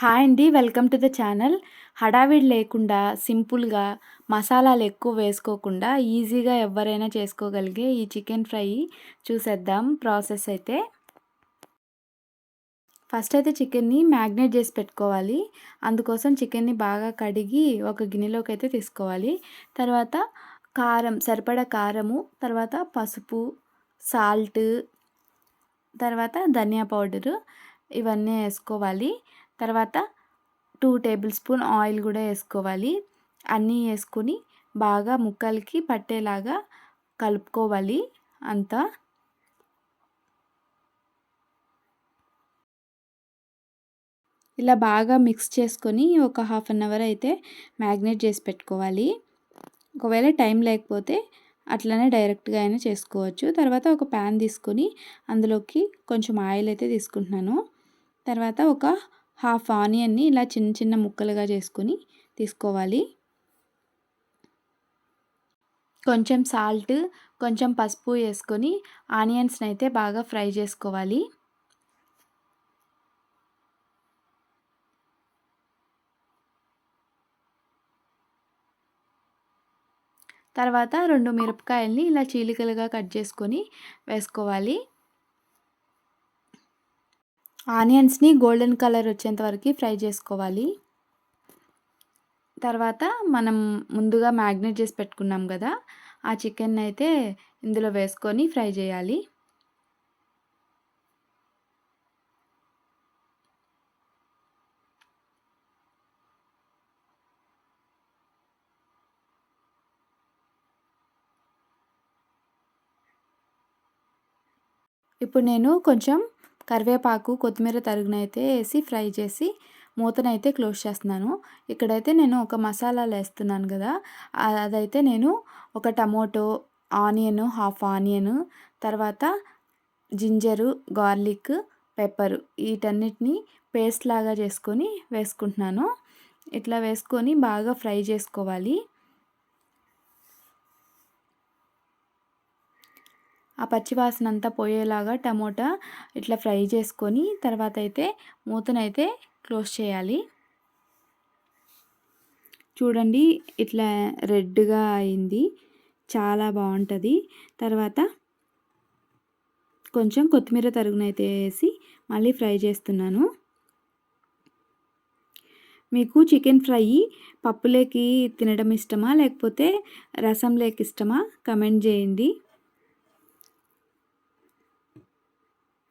Hi అండి welcome to the channel. హడావిడి లేకుండా సింపుల్గా మసాలాలు ఎక్కువ వేసుకోకుండా ఈజీగా ఎవరైనా చేసుకోగలిగే ఈ చికెన్ ఫ్రై చూసేద్దాం ప్రాసెస్ అయితే. ఫస్ట్ అయితే చికెన్ని మ్యాగ్నేట్ చేసి పెట్టుకోవాలి. అందుకోసం చికెన్ని బాగా కడిగి ఒక గిన్నెలోకి అయితే తీసుకోవాలి. తర్వాత కారం సరిపడా కారము తర్వాత పసుపు సాల్ట్ తర్వాత ధనియా పౌడరు ఇవన్నీ వేసుకోవాలి. తర్వాత టూ టేబుల్ స్పూన్ ఆయిల్ కూడా వేసుకోవాలి. అన్నీ వేసుకొని బాగా ముక్కలకి పట్టేలాగా కలుపుకోవాలి అంతా. ఇలా బాగా మిక్స్ చేసుకొని ఒక హాఫ్ అన్ అవర్ అయితే మ్యాగ్నేట్ చేసి పెట్టుకోవాలి. ఒకవేళ టైం లేకపోతే అట్లనే డైరెక్ట్గా అయినా చేసుకోవచ్చు. తర్వాత ఒక ప్యాన్ తీసుకొని అందులోకి కొంచెం ఆయిల్ అయితే తీసుకుంటున్నాను. తర్వాత ఒక హాఫ్ ఆనియన్ని ఇలా చిన్న చిన్న ముక్కలుగా చేసుకొని తీసుకోవాలి. కొంచెం సాల్ట్ కొంచెం పసుపు వేసుకొని ఆనియన్స్ని అయితే బాగా ఫ్రై చేసుకోవాలి. తర్వాత రెండు మిరపకాయల్ని ఇలా చీలికలుగా కట్ చేసుకొని వేసుకోవాలి. ఆనియన్స్ని గోల్డెన్ కలర్ వచ్చేంత వరకు ఫ్రై చేసుకోవాలి. తర్వాత మనం ముందుగా మ్యాగ్నేట్ చేసి పెట్టుకున్నాం కదా ఆ చికెన్ అయితే ఇందులో వేసుకొని ఫ్రై చేయాలి. ఇప్పుడు నేను కొంచెం కరివేపాకు కొత్తిమీర తరుగునైతే వేసి ఫ్రై చేసి మూతనైతే క్లోజ్ చేస్తున్నాను. ఇక్కడైతే నేను ఒక మసాలాలు వేస్తున్నాను కదా అదైతే నేను ఒక టమోటో ఆనియన్ హాఫ్ ఆనియన్ తర్వాత జింజరు గార్లిక్ పెప్పర్ వీటన్నిటిని పేస్ట్ లాగా చేసుకొని వేసుకుంటున్నాను. ఇట్లా వేసుకొని బాగా ఫ్రై చేసుకోవాలి. ఆ పచ్చివాసన అంతా పోయేలాగా టమోటా ఇట్లా ఫ్రై చేసుకొని తర్వాత అయితే మూతనైతే క్లోజ్ చేయాలి. చూడండి ఇట్లా రెడ్గా అయింది. చాలా బాగుంటుంది తర్వాత కొంచెం కొత్తిమీర తరుగునైతే వేసి మళ్ళీ ఫ్రై చేస్తున్నాను. మీకు చికెన్ ఫ్రై పప్పులేకి తినడం ఇష్టమా? లేకపోతే రసంలేకి ఇష్టమా? కమెంట్ చేయండి.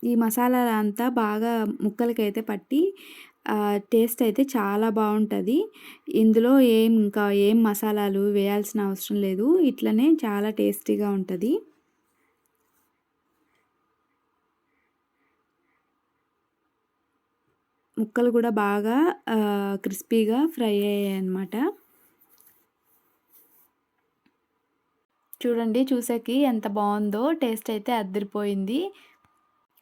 ఈ మసాలా అంతా బాగా ముక్కలకైతే పట్టి టేస్ట్ అయితే చాలా బాగుంటుంది. ఇందులో ఏం ఇంకా ఏం మసాలాలు వేయాల్సిన అవసరం లేదు. ఇట్లనే చాలా టేస్టీగా ఉంటుంది. ముక్కలు కూడా బాగా క్రిస్పీగా ఫ్రై అయ్యాయి అన్నమాట చూడండి చూసాకి ఎంత బాగుందో. టేస్ట్ అయితే అద్దరిపోయింది.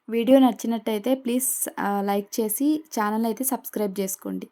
వీడియో నచ్చినట్టయితే ప్లీజ్ లైక్ చేసి ఛానల్ అయితే సబ్స్క్రైబ్ చేసుకోండి.